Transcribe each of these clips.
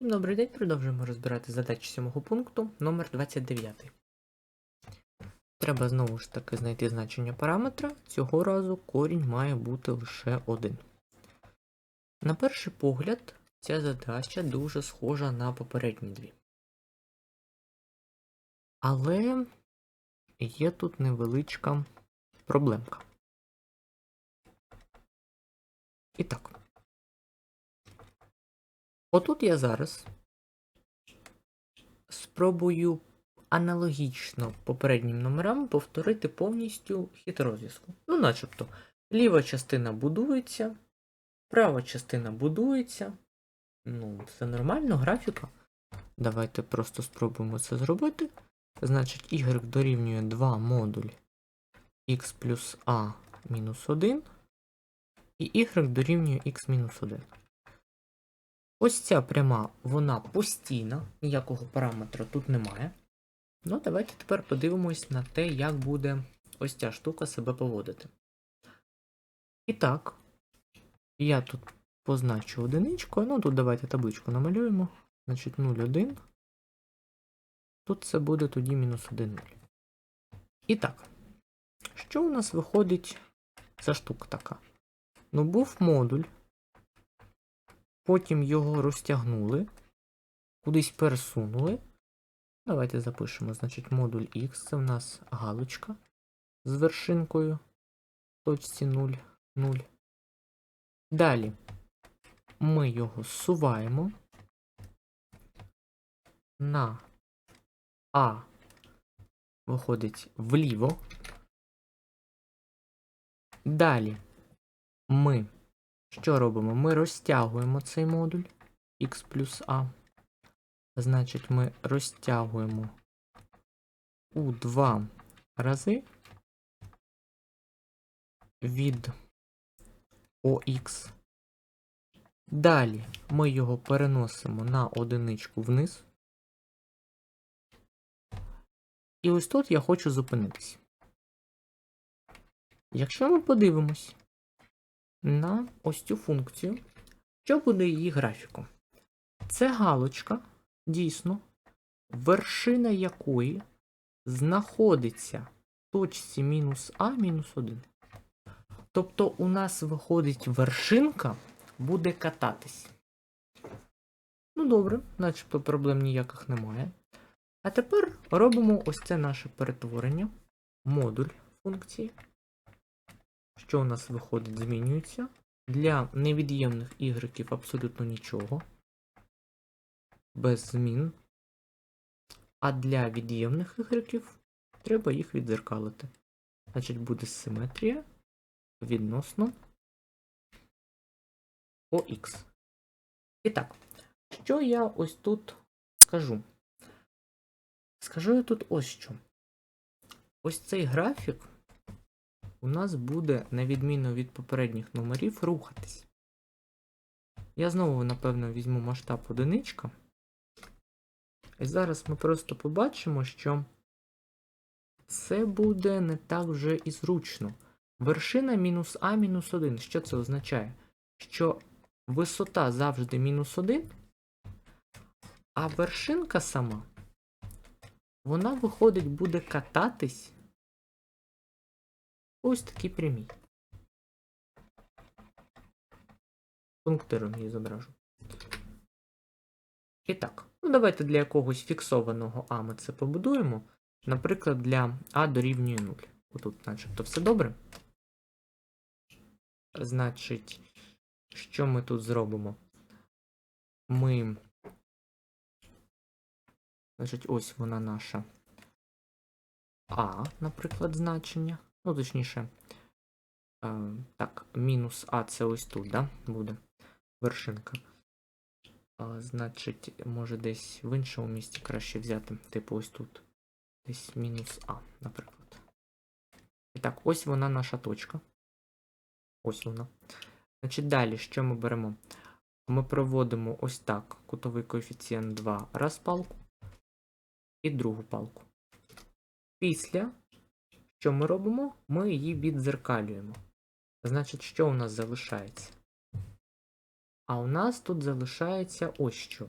Добрий день, продовжуємо розбирати задачі сьомого пункту номер 29. Треба знову ж таки знайти значення параметра. Цього разу корінь має бути лише один. На перший погляд, ця задача дуже схожа на попередні дві. Але є тут невеличка проблемка. І так. Отут я зараз спробую аналогічно попереднім номерам повторити повністю хід розв'язку. Ну, начебто, ліва частина будується, права частина будується. Ну, це нормально, графіка. Давайте просто спробуємо це зробити. Значить, y дорівнює 2 модуль x плюс a мінус 1, і y дорівнює x мінус 1. Ось ця пряма, вона постійна, ніякого параметра тут немає. Ну, давайте тепер подивимось на те, як буде ось ця штука себе поводити. І так, я тут позначу одиничку, ну тут давайте табличку намалюємо. Значить 0,1. Тут це буде тоді мінус 1, 0. І так, що у нас виходить за штука така? Ну, був модуль. Потім його розтягнули, кудись пересунули. Давайте запишемо, значить, модуль X це в нас галочка з вершинкою точці 0, 0. Далі ми його суваємо на А виходить вліво. Далі ми що робимо? Ми розтягуємо цей модуль x плюс a. Значить, ми розтягуємо у два рази від OX. Далі ми його переносимо на одиничку вниз. І ось тут я хочу зупинитись. Якщо ми подивимось, на ось цю функцію, що буде її графіком. Це галочка, дійсно, вершина якої знаходиться в точці мінус А мінус 1. Тобто у нас виходить вершинка буде кататись. Ну, добре, начебто проблем ніяких немає. А тепер робимо ось це наше перетворення, модуль функції що у нас виходить, змінюється. Для невід'ємних ігреків абсолютно нічого. Без змін. А для від'ємних ігреків треба їх відзеркалити. Значить, буде симетрія відносно ОХ. І так, що я ось тут скажу? Скажу я тут ось що. Ось цей графік у нас буде, на відміну від попередніх номерів, рухатись. Я знову, напевно, візьму масштаб одиничка. І зараз ми просто побачимо, що це буде не так вже і зручно. Вершина мінус А мінус 1. Що це означає? Що висота завжди мінус 1, а вершинка сама, вона виходить, буде кататись Ось такі прямі. Пунктиром її зображу. І так, ну давайте для якогось фіксованого А ми це побудуємо. Наприклад, для А дорівнює 0. Отут, начебто, все добре. Значить, що ми тут зробимо? Ми. Значить, ось вона наша А, наприклад, значення. Ну, точніше, а, так, мінус А це ось тут, да, буде вершинка. А, Значить, може десь в іншому місці краще взяти, типу ось тут. Десь мінус А, наприклад. І так, ось вона наша точка. Ось вона. Значить, далі, що ми беремо? Ми проводимо ось так кутовий коефіцієнт 2 раз палку і другу палку. Після що ми робимо? Ми її віддзеркалюємо. Значить, що у нас залишається? А у нас тут залишається ось що.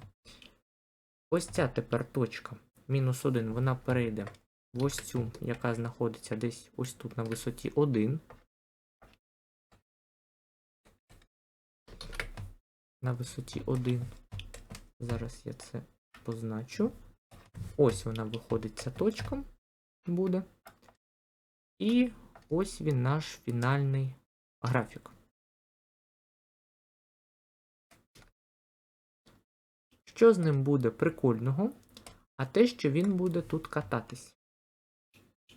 Ось ця тепер точка. Мінус 1, вона перейде в ось цю, яка знаходиться десь ось тут на висоті 1. На висоті 1. Зараз я це позначу. Ось вона виходить ця точка буде. І ось він наш фінальний графік. Що з ним буде прикольного? А те, що він буде тут кататись.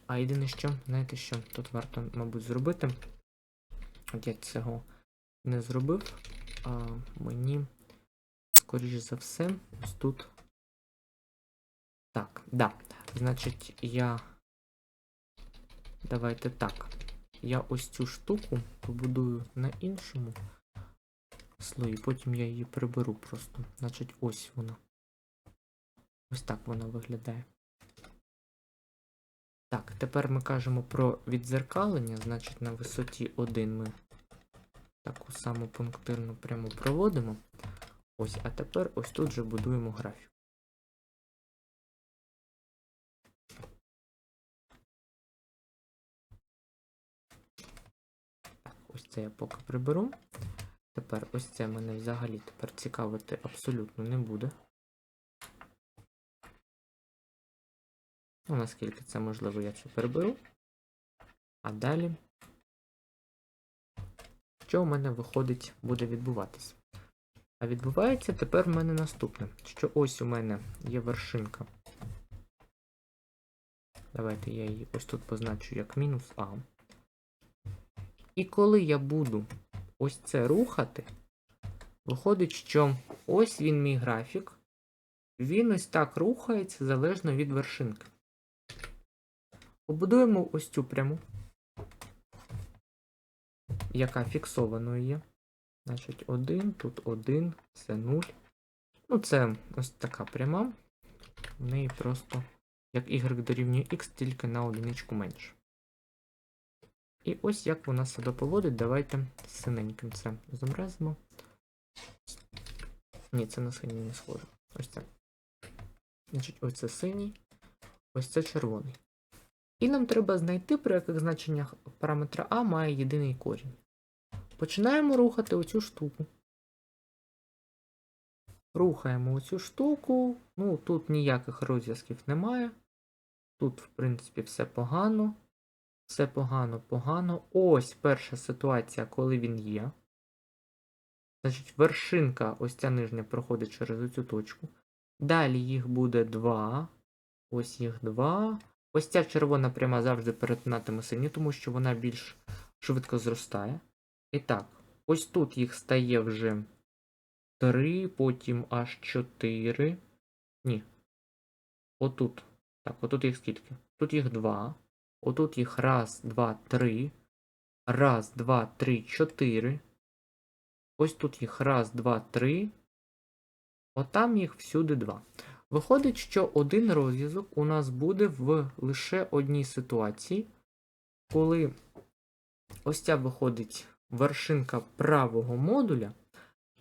А єдине що, знаєте що, тут варто, мабуть, зробити. От я цього не зробив. А мені, скоріш за все, ось тут. Так, да. Значить, я. Давайте так. Я ось цю штуку побудую на іншому слої, потім я її приберу просто. Значить, ось вона. Ось так вона виглядає. Так, тепер ми кажемо про відзеркалення, значить на висоті 1 ми таку саму пунктирну пряму проводимо. Ось, а тепер ось тут же будуємо графік. Це я поки приберу. Тепер ось це мене взагалі тепер цікавити абсолютно не буде. Ну, наскільки це можливо, я це переберу. А далі, що у мене виходить, буде відбуватись? А відбувається тепер в мене наступне, що ось у мене є вершинка. Давайте я її ось тут позначу як мінус А. І коли я буду ось це рухати, виходить, що ось він мій графік. Він ось так рухається залежно від вершинки. Побудуємо ось цю пряму, яка фіксованою є. Значить, 1, тут 1, це 0. Ну, це ось така пряма. В неї просто як y дорівнює x, тільки на одиничку менше. І ось як вона себе поводить, давайте синеньким це зобразимо. Ні, це на синій не схоже. Ось це. Значить, ось це синій, ось це червоний. І нам треба знайти, при яких значеннях параметра А має єдиний корінь. Починаємо рухати оцю штуку. Рухаємо оцю штуку. Ну, тут ніяких розв'язків немає. Тут, в принципі, все погано. Все погано, погано. Ось перша ситуація, коли він є. Значить, вершинка, ось ця нижня, проходить через оцю точку. Далі їх буде два. Ось їх два. Ось ця червона пряма завжди перетинатиме синю, тому що вона більш швидко зростає. І так, ось тут їх стає вже 3, потім аж 4. Ні. Отут. Так, отут їх скільки? Тут їх 2. Отут їх раз, два, три. Раз, два, три, чотири. Ось тут їх раз, два, три. Отам їх всюди два. Виходить, що один розв'язок у нас буде в лише одній ситуації, коли ось ця виходить вершинка правого модуля,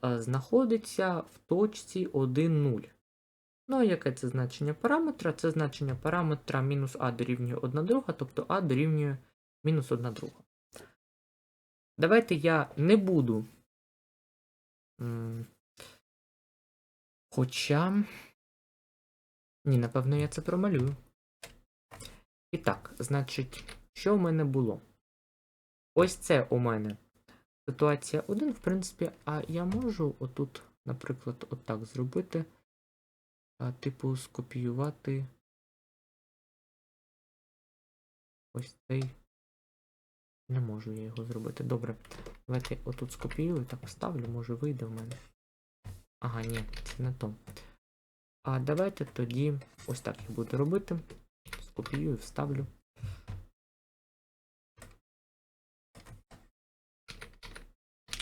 знаходиться в точці 1, 0. Ну, а яке це значення параметра? Це значення параметра мінус а дорівнює 1 друга, тобто а дорівнює мінус 1 друга. Давайте я не буду. Хоча. Ні, напевно, я це промалюю. І так, значить, що в мене було? Ось це у мене ситуація 1, в принципі, а я можу отут, наприклад, отак зробити. Типу, скопіювати ось цей. Не можу я його зробити. Добре. Давайте отут скопіюю, так вставлю, може вийде в мене. Ага, ні, це не то. А давайте тоді ось так я буду робити. Скопіюю, вставлю.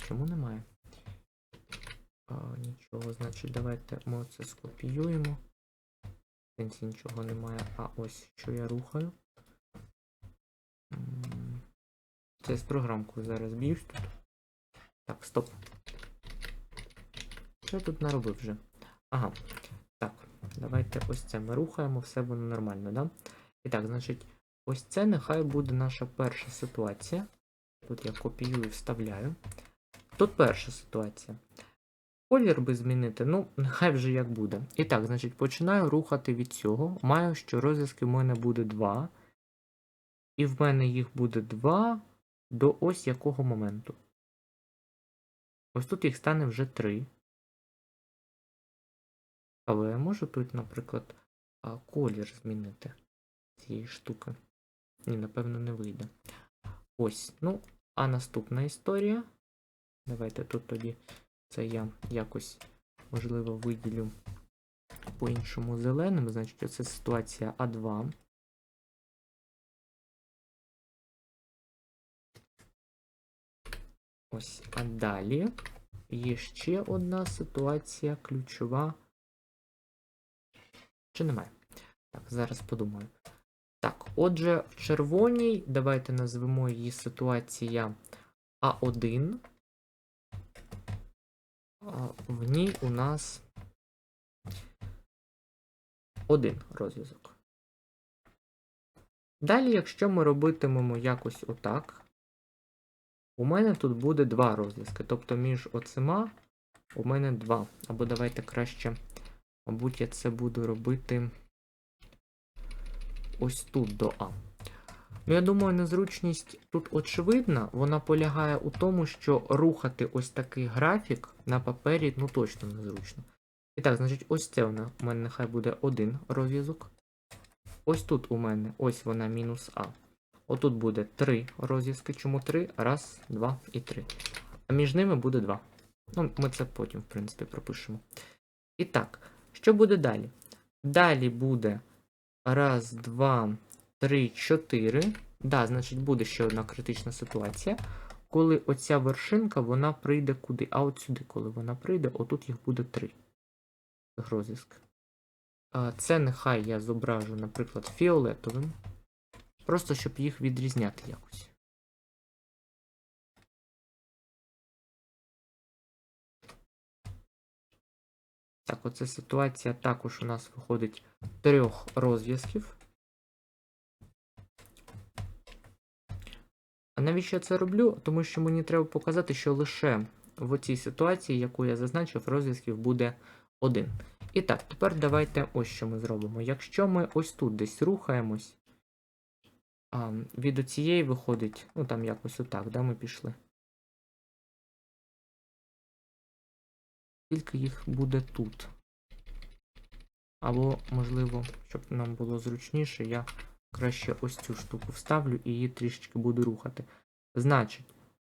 Чому немає? Нічого, значить, давайте ми це скопіюємо. Сенсі нічого немає. А ось що я рухаю. Це з програмкою зараз б'юсь тут. Так, стоп. Що я тут наробив вже? Ага. Так, Давайте ось це ми рухаємо, все воно нормально, да? І так, значить, ось це нехай буде наша перша ситуація. Тут я копіюю і вставляю. Тут перша ситуація. Колір би змінити, ну, нехай вже як буде. І так, значить, починаю рухати від цього. Маю, що розв'язки в мене буде 2. І в мене їх буде 2 до ось якого моменту. Ось тут їх стане вже 3. Але я можу тут, наприклад, колір змінити цієї штуки. Ні, напевно, не вийде. Ось. Ну, а наступна історія. Давайте тут тоді це я якось, можливо, виділю по-іншому зеленим. Значить, оце ситуація А2. Ось, а далі є ще одна ситуація ключова. Чи немає? Так, зараз подумаю. Так, отже, в червоній давайте назвемо її ситуація А1. В ній у нас один розв'язок. Далі, якщо ми робитимемо якось отак, у мене тут буде два розв'язки. Тобто між оцима у мене два. Або давайте краще, мабуть, я це буду робити ось тут до А. Ну, я думаю, незручність тут очевидна, вона полягає у тому, що рухати ось такий графік на папері ну точно незручно. І так, значить, ось це вона, у мене нехай буде один розв'язок. Ось тут у мене ось вона мінус А. Отут буде три розв'язки. Чому три? Раз, два і три. А між ними буде два. Ну, ми це потім, в принципі, пропишемо. І так, що буде далі? Далі буде раз, два, три, чотири. Да, значить, буде ще одна критична ситуація. Коли оця вершинка, вона прийде куди? А от сюди, коли вона прийде, отут їх буде три. Цих розв'язки. Це нехай я зображу, наприклад, фіолетовим. Просто щоб їх відрізняти якось. Так, оце ситуація також у нас виходить трьох розв'язків. Навіщо я це роблю? Тому що мені треба показати, що лише в цій ситуації, яку я зазначив, розв'язків буде один. І так, тепер давайте ось що ми зробимо. Якщо ми ось тут десь рухаємось, а, від цієї виходить, ну там якось отак, да, ми пішли. Скільки їх буде тут? Або, можливо, щоб нам було зручніше, я краще ось цю штуку вставлю і її трішечки буду рухати. Значить,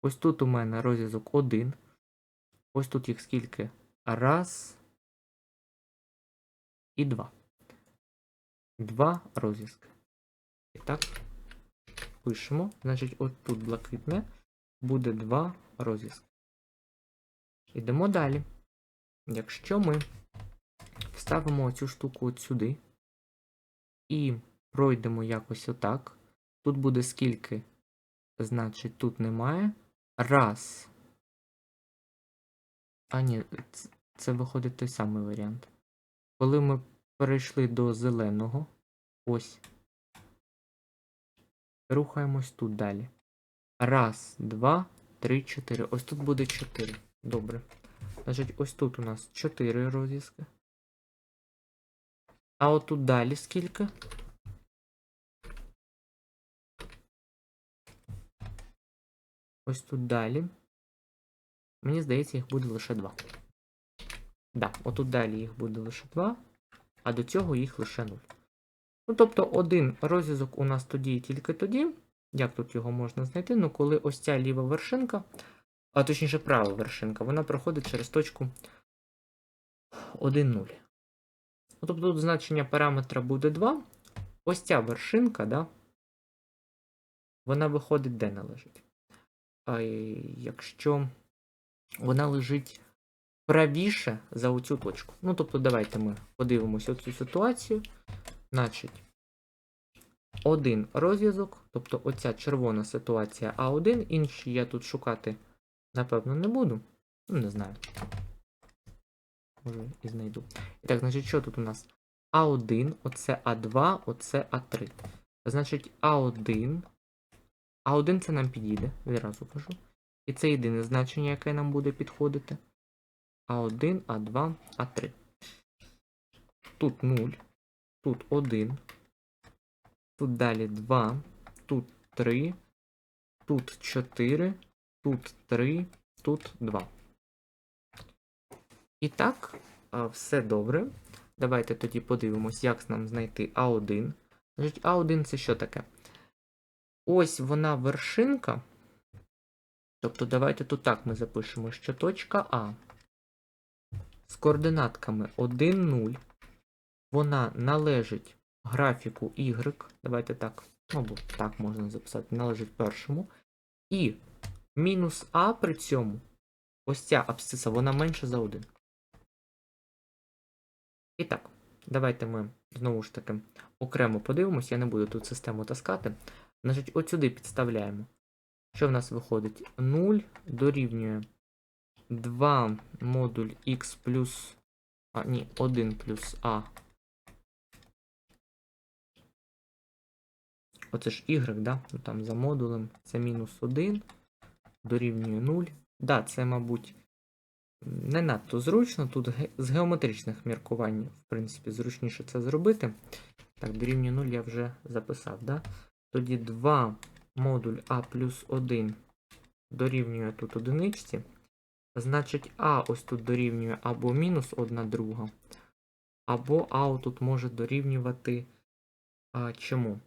ось тут у мене розв'язок 1. Ось тут їх скільки? Раз. І два. Два розв'язки. І так, пишемо. Значить, от тут блакитне буде два розв'язки. Йдемо далі. Якщо ми вставимо цю штуку от сюди і пройдемо якось отак, тут буде скільки? Значить, тут немає. Раз. А ні, це виходить той самий варіант. Коли ми перейшли до зеленого, ось. Рухаємось тут далі. Раз, два, три, чотири. Ось тут буде чотири. Добре. Значить, ось тут у нас 4 розв'язки. А от тут далі скільки? Ось тут далі. Мені здається, їх буде лише 2. Да, отут далі їх буде лише 2, а до цього їх лише 0. Ну, тобто, один розв'язок у нас тоді і тільки тоді. Як тут його можна знайти? Ну, коли ось ця ліва вершинка а точніше права вершинка, вона проходить через точку 1, 0. Ну, Тобто тут значення параметра буде 2. Ось ця вершинка, да, вона виходить де належить. Якщо вона лежить правіше за оцю точку. Ну, тобто, давайте ми подивимося оцю ситуацію. Значить, один розв'язок, тобто оця червона ситуація А1, інші я тут шукати. Напевно, не буду. Ну, не знаю. Може, і знайду. І так, значить, що тут у нас? А1, оце А2, оце А3. Значить, А1. А1 це нам підійде, відразу кажу. І це єдине значення, яке нам буде підходити. А1, А2, А3. Тут 0, тут 1, тут далі 2, тут 3, тут 4, тут 3, тут 2. І так, все добре. Давайте тоді подивимось, як нам знайти А1. Значить, А1 це що таке? Ось вона вершинка. Тобто, давайте тут так ми запишемо, що точка А з координатками 1, 0. Вона належить графіку Y. Давайте так. Або так можна записати, належить першому. І мінус А при цьому, ось ця абсциса, вона менша за 1. І так, давайте ми знову ж таки окремо подивимось, я не буду тут систему таскати. Значить, от сюди підставляємо. Що в нас виходить? 0 дорівнює 2 модуль x плюс. А, ні, 1 плюс А. Оце ж y, да? Ну, там за модулем. Це мінус 1 дорівнює 0. Да, це, мабуть, не надто зручно. Тут з геометричних міркувань, в принципі, зручніше це зробити. Так, дорівнює 0 я вже записав, да? Тоді 2 модуль А плюс 1 дорівнює тут одиничці. Значить, А ось тут дорівнює або мінус 1 друга, або А тут може дорівнювати а, чому?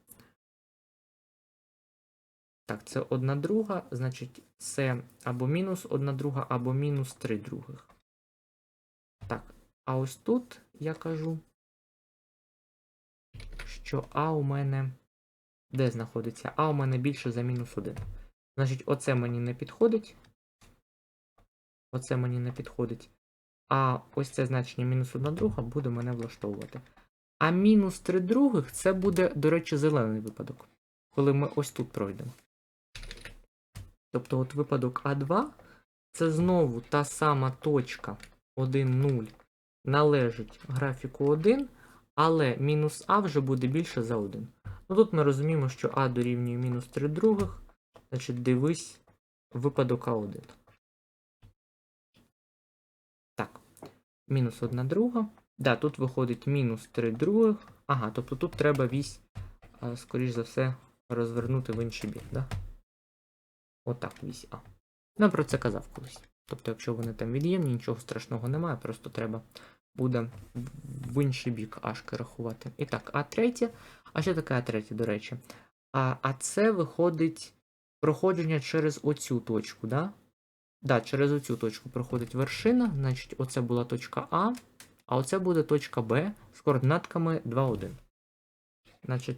Так, це 1 друга, значить, це або мінус 1 друга, або мінус 3 других. Так, а ось тут я кажу, що А у мене де знаходиться? А у мене більше за мінус 1. Значить, оце мені не підходить. Оце мені не підходить. А ось це значення мінус 1 друга буде мене влаштовувати. А мінус 3 других це буде, до речі, зелений випадок. Коли ми ось тут пройдемо. Тобто, от випадок А2 це знову та сама точка 1, 0 належить графіку 1, але мінус А вже буде більше за 1. Ну тут ми розуміємо, що А дорівнює мінус 3 других, значить дивись випадок А1. Так, мінус 1 друга. Да, тут виходить мінус 3 других. Ага, тобто тут треба вісь, а, скоріш за все, розвернути в інший бік, да? Отак вісь А. Ну, про це казав колись. Тобто, якщо вони там від'ємні, нічого страшного немає, просто треба буде в інший бік ашки рахувати. І так, А третє. А що таке А третє, до речі? А, а це виходить проходження через оцю точку, да? Да, через оцю точку проходить вершина, значить, оце була точка А, а оце буде точка Б з координатками 2, 1. Значить,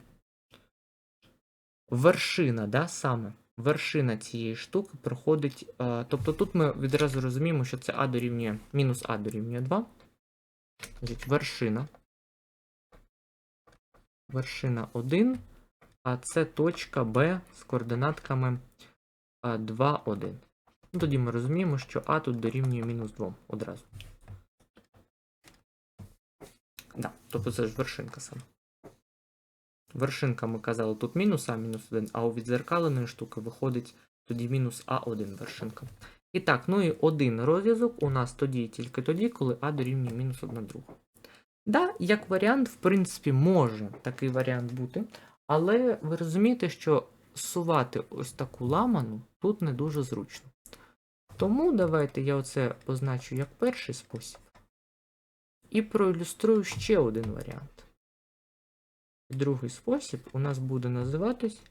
вершина, да, саме. Вершина цієї штуки проходить. Е, тобто тут ми відразу розуміємо, що це А дорівнює мінус А дорівнює 2. Вершина. Вершина 1, а це точка Б з координатками 2, 1. Ну, тоді ми розуміємо, що А тут дорівнює мінус 2 одразу. Да, тобто це ж вершинка саме. Вершинка, ми казали, тут мінус А мінус 1, а у відзеркаленої штуки виходить тоді мінус А1 вершинка. І так, ну і один розв'язок у нас тоді тільки тоді, коли А дорівнює мінус 1 друга. Да, як варіант, в принципі, може такий варіант бути, але ви розумієте, що сувати ось таку ламану тут не дуже зручно. Тому давайте я оце позначу як перший спосіб. І проілюструю ще один варіант. Другий спосіб у нас буде називатись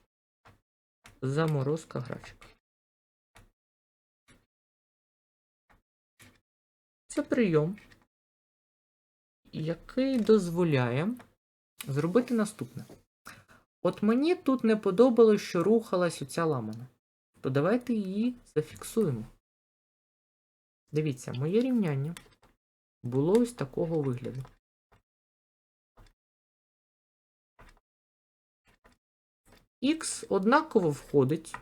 заморозка графіка. Це прийом, який дозволяє зробити наступне. От мені тут не подобалось, що рухалась оця ламана. То давайте її зафіксуємо. Дивіться, моє рівняння було ось такого вигляду. Х однаково входить,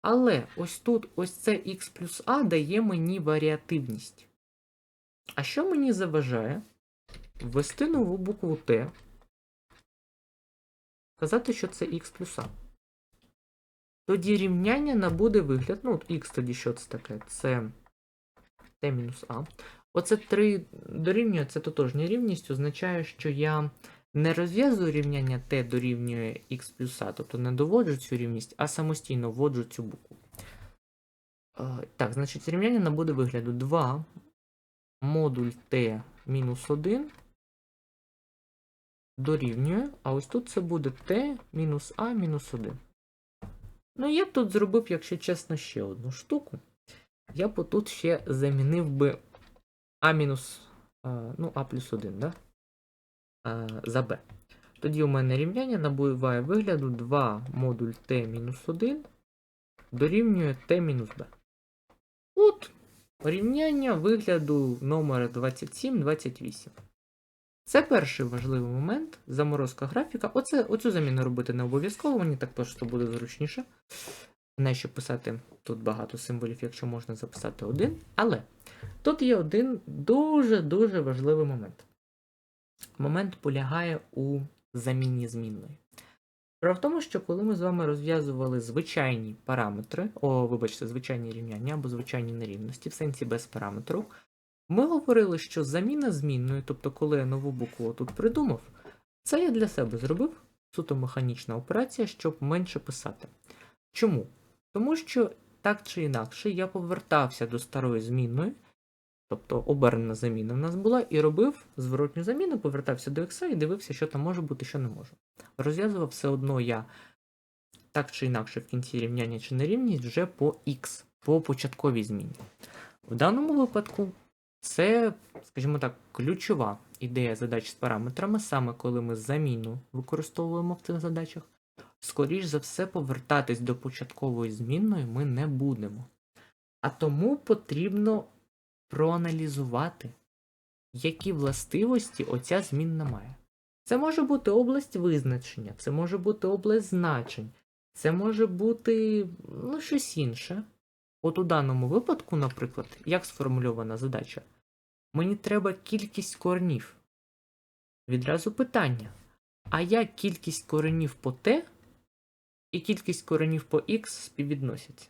але ось тут ось це х плюс а дає мені варіативність. А що мені заважає ввести нову букву Т, сказати, що це х плюс А. Тоді рівняння набуде вигляд. Ну, от х тоді що це таке? Це t мінус А. Оце 3 дорівнює, це тотожня рівність, означає, що я не розв'язую рівняння t дорівнює х плюс А, тобто не доводжу цю рівність, а самостійно вводжу цю букву. Е, Так, значить, рівняння набуде вигляду 2 модуль t мінус 1 дорівнює, а ось тут це буде t мінус а мінус 1. Ну, я б тут зробив, якщо чесно, ще одну штуку. Я б тут ще замінив би а мінус, ну, а плюс 1, да? а, за b. Тоді у мене рівняння набуває вигляду 2 модуль t мінус 1 дорівнює t мінус b. От рівняння вигляду номера 27-28. Це перший важливий момент, заморозка графіка. Оце, оцю заміну робити не обов'язково, мені так просто буде зручніше. Не що писати тут багато символів, якщо можна записати один. Але тут є один дуже-дуже важливий момент. Момент полягає у заміні змінної. Справа в тому, що коли ми з вами розв'язували звичайні параметри, о, вибачте, звичайні рівняння або звичайні нерівності, в сенсі без параметру, ми говорили, що заміна змінною, тобто коли я нову букву тут придумав, це я для себе зробив суто механічна операція, щоб менше писати. Чому? Тому що так чи інакше я повертався до старої змінної, тобто обернена заміна в нас була, і робив зворотню заміну, повертався до X і дивився, що там може бути, що не може. Розв'язував все одно я так чи інакше в кінці рівняння чи нерівність вже по X, по початковій зміні. В даному випадку це, скажімо так, ключова ідея задач з параметрами, саме коли ми заміну використовуємо в цих задачах. Скоріш за все, повертатись до початкової змінної ми не будемо. А тому потрібно проаналізувати, які властивості оця змінна має. Це може бути область визначення, це може бути область значень, це може бути ну, щось інше. От у даному випадку, наприклад, як сформульована задача, мені треба кількість коренів. Відразу питання. А як кількість коренів по t і кількість коренів по x співвідносяться?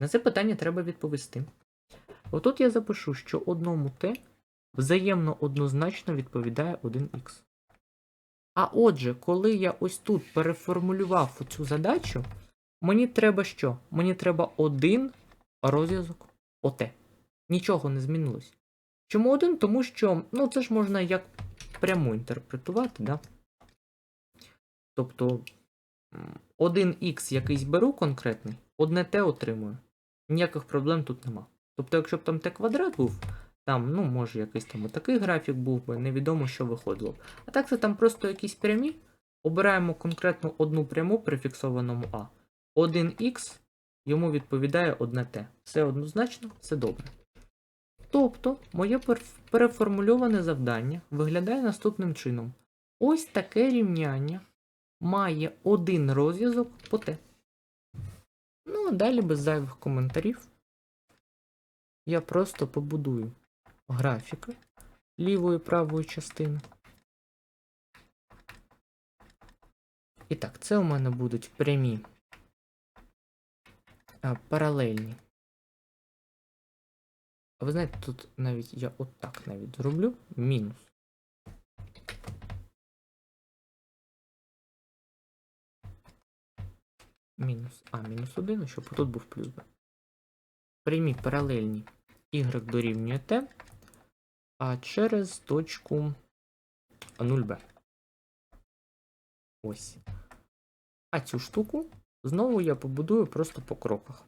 На це питання треба відповісти. Отут я запишу, що одному t взаємно однозначно відповідає 1х. А отже, коли я ось тут переформулював цю задачу, мені треба що? Мені треба один розв'язок ОТ. Нічого не змінилось. Чому один? Тому що, ну, це ж можна як прямо інтерпретувати, да? Тобто, один х якийсь беру конкретний, одне t отримую. Ніяких проблем тут нема. Тобто, якщо б там t квадрат був, там, ну, може, якийсь там отакий графік був би, невідомо, що виходило. А так це там просто якісь прямі. Обираємо конкретно одну пряму при фіксованому А. 1х йому відповідає 1t. Все однозначно, все добре. Тобто, моє переформульоване завдання виглядає наступним чином. Ось таке рівняння має один розв'язок по t. Ну, а далі без зайвих коментарів. Я просто побудую графіки лівої і правої частини. І так, це у мене будуть прямі а, паралельні. А ви знаєте, тут навіть я отак навіть зроблю мінус. Мінус А, мінус 1, щоб тут був плюс Б. Прямі паралельні y дорівнює t, а через точку 0b. Ось. А цю штуку знову я побудую просто по кроках.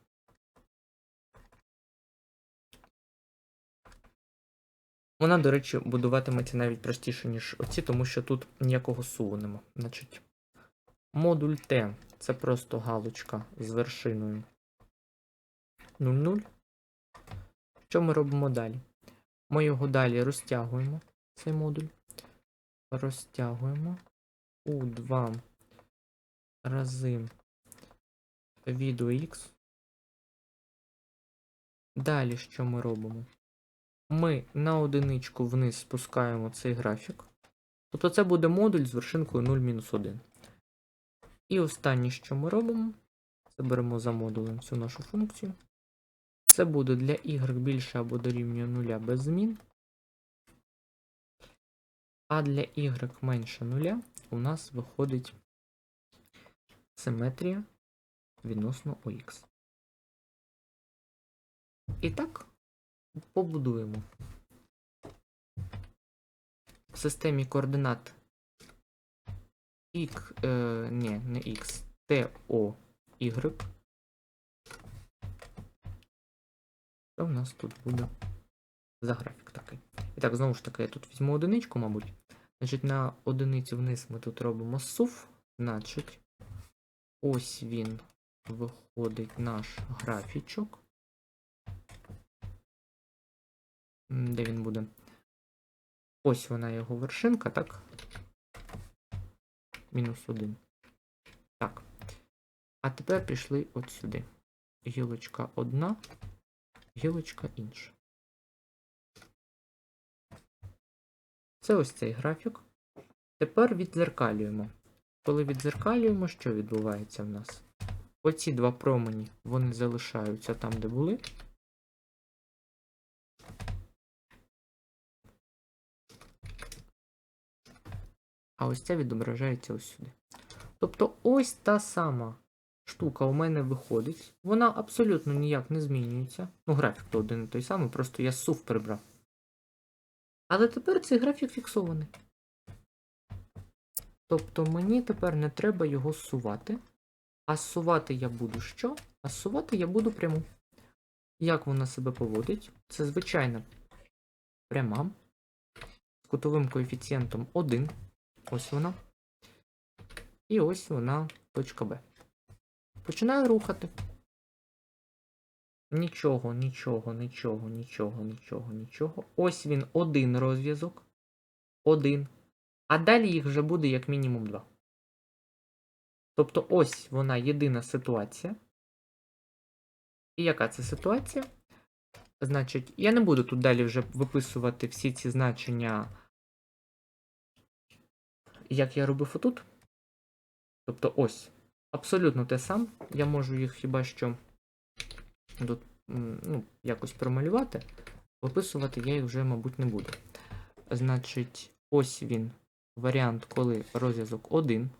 Вона, до речі, будуватиметься навіть простіше, ніж оці, тому що тут ніякого суву нема. Значить, модуль T це просто галочка з вершиною 0,0. Що ми робимо далі? Ми його далі розтягуємо, цей модуль. Розтягуємо у 2 рази від X. Далі що ми робимо? ми на одиничку вниз спускаємо цей графік. Тобто це буде модуль з вершинкою 0-1. І останнє, що ми робимо, це беремо за модулем цю нашу функцію. Це буде для y більше або дорівнює 0 без змін. А для y менше 0 у нас виходить симетрія відносно ОХ. І так, побудуємо. В системі координат X, е, ні, не X, TO, Y. Що в нас тут буде за графік такий? І так, знову ж таки, я тут візьму одиничку, мабуть. Значить, на одиницю вниз ми тут робимо сув. Значить, ось він виходить наш графічок. Де він буде? Ось вона його вершинка, так? Мінус один. Так. А тепер пішли от сюди. Гілочка одна, гілочка інша. Це ось цей графік. Тепер віддзеркалюємо. Коли віддзеркалюємо, що відбувається в нас? Оці два промені, вони залишаються там, де були. А ось це відображається ось сюди. Тобто ось та сама штука у мене виходить. Вона абсолютно ніяк не змінюється. Ну, графік то один і той самий, просто я сув прибрав. Але тепер цей графік фіксований. Тобто мені тепер не треба його сувати. А сувати я буду що? А сувати я буду пряму. Як вона себе поводить? Це звичайна пряма з кутовим коефіцієнтом 1. Ось вона. І ось вона точка Б. Починаю рухати. Нічого, нічого, нічого, нічого, нічого, нічого. Ось він один розв'язок. Один. А далі їх вже буде як мінімум два. Тобто ось вона єдина ситуація. І яка це ситуація? Значить, я не буду тут далі вже виписувати всі ці значення, як я робив отут. Тобто ось. Абсолютно те саме. Я можу їх хіба що тут ну, якось промалювати. Виписувати я їх вже, мабуть, не буду. Значить, ось він. Варіант, коли розв'язок 1.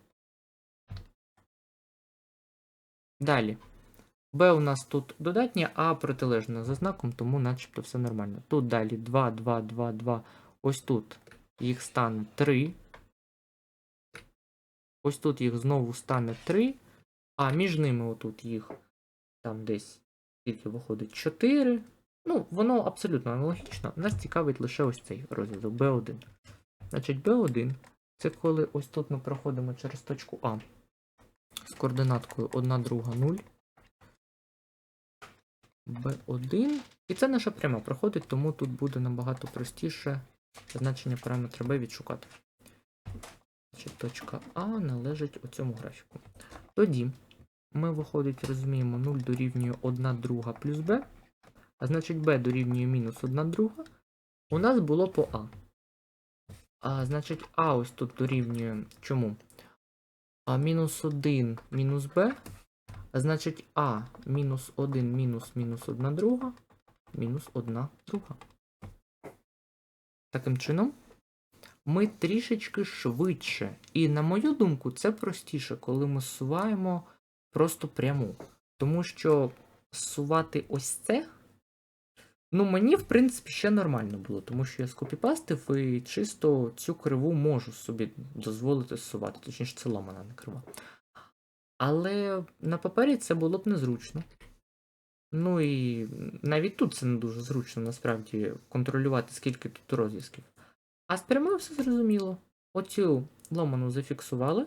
Далі. B у нас тут додатнє, а протилежне за знаком, тому начебто все нормально. Тут далі 2, 2, 2, 2. Ось тут їх стане 3. Ось тут їх знову стане 3. А між ними отут їх там десь скільки виходить 4. Ну, воно абсолютно аналогічно. Нас цікавить лише ось цей розв'язок B1. Значить, B1 це коли ось тут ми проходимо через точку А з координаткою 1, 2, 0. B1. І це наша пряма проходить, тому тут буде набагато простіше значення параметра B відшукати. Значить, точка А належить оцьому графіку. Тоді ми, виходить, розуміємо 0 дорівнює 1 друга плюс b, а значить b дорівнює мінус 1 друга. У нас було по А. А значить, А ось тут дорівнює чому? А мінус 1 мінус b, а значить А мінус 1 мінус мінус 1 друга, мінус 1 друга. Таким чином, ми трішечки швидше. І, на мою думку, це простіше, коли ми суваємо просто пряму. Тому що сувати ось це. Ну, мені, в принципі, ще нормально було, тому що я скопіпастив і чисто цю криву можу собі дозволити сувати, точніше, це ламана не крива. Але на папері це було б незручно. Ну і навіть тут це не дуже зручно, насправді, контролювати, скільки тут розв'язків. А з прямою все зрозуміло. Оцю ломану зафіксували,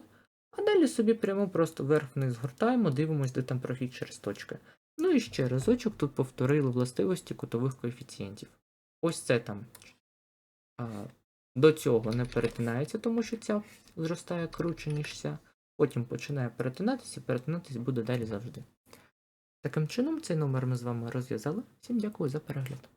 а далі собі прямо просто вверх-вниз гортаємо, дивимось, де там прохід через точки. Ну і ще разочок тут повторили властивості кутових коефіцієнтів. Ось це там а, до цього не перетинається, тому що ця зростає круче, ніж ця. Потім починає перетинатися, і перетинатись буде далі завжди. Таким чином, цей номер ми з вами розв'язали. Всім дякую за перегляд.